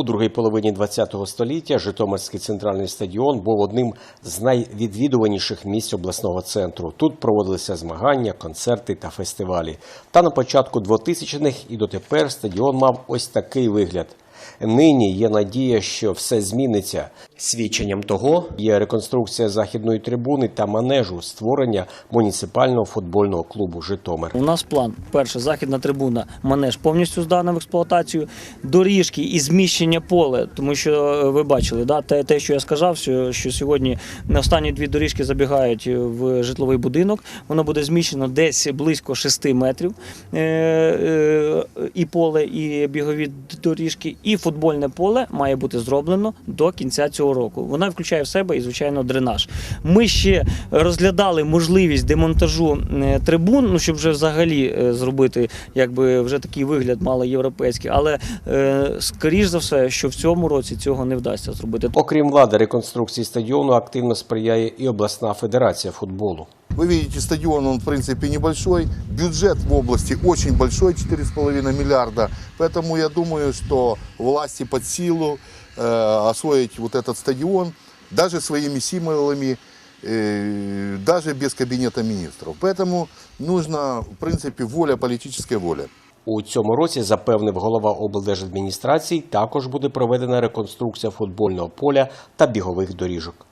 У другій половині ХХ століття Житомирський центральний стадіон був одним з найвідвідуваніших місць обласного центру. Тут проводилися змагання, концерти та фестивалі. Та на початку 2000-х і дотепер стадіон мав ось такий вигляд. Нині є надія, що все зміниться. Свідченням того є реконструкція західної трибуни та манежу створення муніципального футбольного клубу Житомир. У нас план: перше, західна трибуна, манеж повністю здана в експлуатацію, доріжки і зміщення поле, тому що е, ви бачили, да, те, те, що я сказав, що, що сьогодні останні дві доріжки забігають в житловий будинок. Воно буде зміщено десь близько 6 метрів е, е, і поле, і бігові доріжки, футбольне поле має бути зроблено до кінця цього року. Вона включає в себе і, звичайно, дренаж. Ми ще розглядали можливість демонтажу трибун, ну щоб вже взагалі е, зробити, якби вже такий вигляд мало європейський, але е, скоріш за все, що в цьому році цього не вдасться зробити. Окрім влади реконструкції стадіону, активно сприяє і обласна федерація футболу. Вы видите, стадион, он в принципе небольшой. Бюджет в области очень большой, 4,5 миллиарда. Поэтому я думаю, что власти под силу э, освоить вот этот стадион, даже своими символами, э, даже без кабинета министров. Поэтому нужна, в принципе, воля, политическая воля. У цьому році, запевнив голова облдержадміністрації, також буде проведена реконструкція футбольного поля та бігових доріжок.